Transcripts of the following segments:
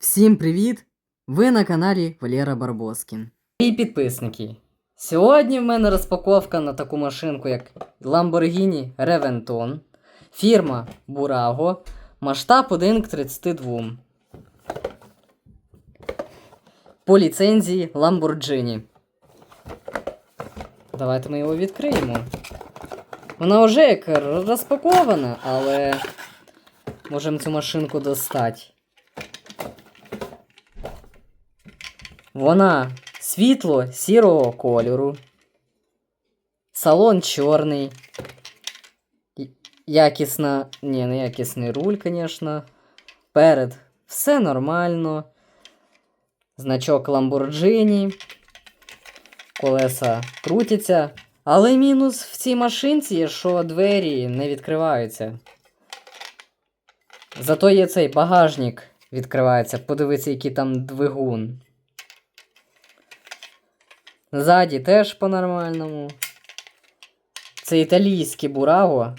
Всім привіт! Ви на каналі Валера Барбоскін. І підписники. Сьогодні в мене розпаковка на таку машинку, як Lamborghini Reventon, фірма Burago, масштаб 1 к 32. По ліцензії Lamborghini. Давайте ми його відкриємо. Вона вже як розпакована, але можемо цю машинку достати. Вона світло сірого кольору. Салон чорний. Якісна. Ні, не якісний руль, звісно. Перед все нормально. Значок Lamborghini. Колеса крутяться. Але мінус в цій машинці, що двері не відкриваються. Зато є цей багажник відкривається. Подивіться, який там двигун. Ззаді теж по-нормальному. Це італійський бураго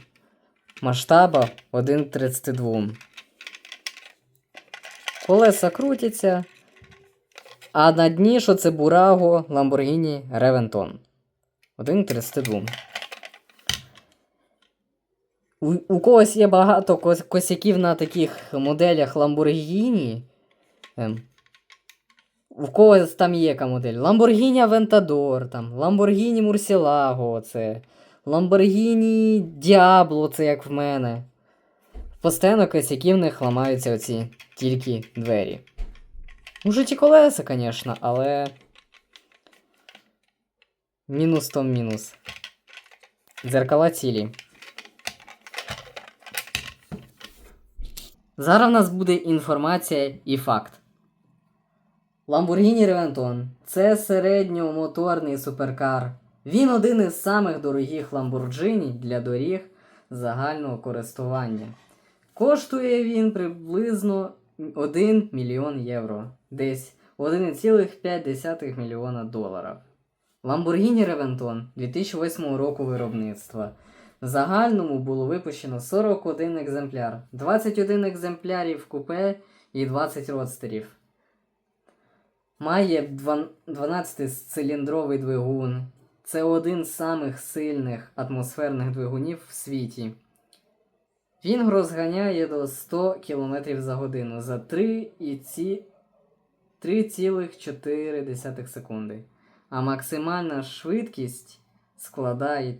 масштаба 1,32. Колеса крутяться. А на дні, що це бураго Lamborghini Reventon. 1,32. У, у когось є багато косяків на таких моделях Lamborghini. У когось там є яка модель. Lamborghini Aventador, там, Lamborghini Murcielago, це. Lamborghini Diablo, це як в мене. Постійно косяки в них ламаються оці тільки двері. Може ті колеса, звісно, але. Мінус том мінус. Дзеркала цілі. Зараз в нас буде інформація і факт. Lamborghini Reventon це середньомоторний суперкар. Він один із самих дорогих Lamborghini для доріг загального користування. Коштує він приблизно 1 мільйон євро, десь 1,5 мільйона доларів. Lamborghini Reventon 2008 року виробництва. В загальному було випущено 41 екземпляр, 21 екземплярів купе і 20 родстерів. Має 12-циліндровий двигун. Це один з самих сильних атмосферних двигунів в світі. Він розганяє до 100 км за годину за 3,4 секунди. А максимальна швидкість складає,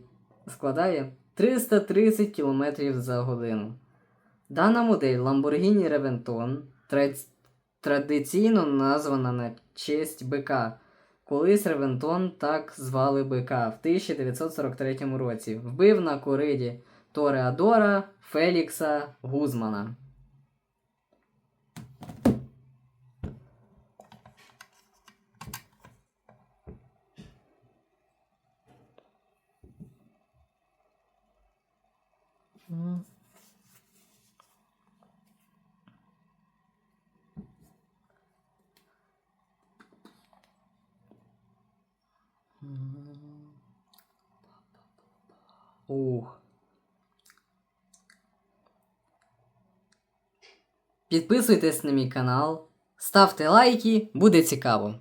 складає 330 км за годину. Дана модель Lamborghini Reventon традиційно названа на честь бика. Колись Ревентон так звали бика в 1943 році. Вбив на кориді Тореадора Фелікса Гузмана. Ух. Підписуйтесь на мій канал, ставте лайки, буде цікаво.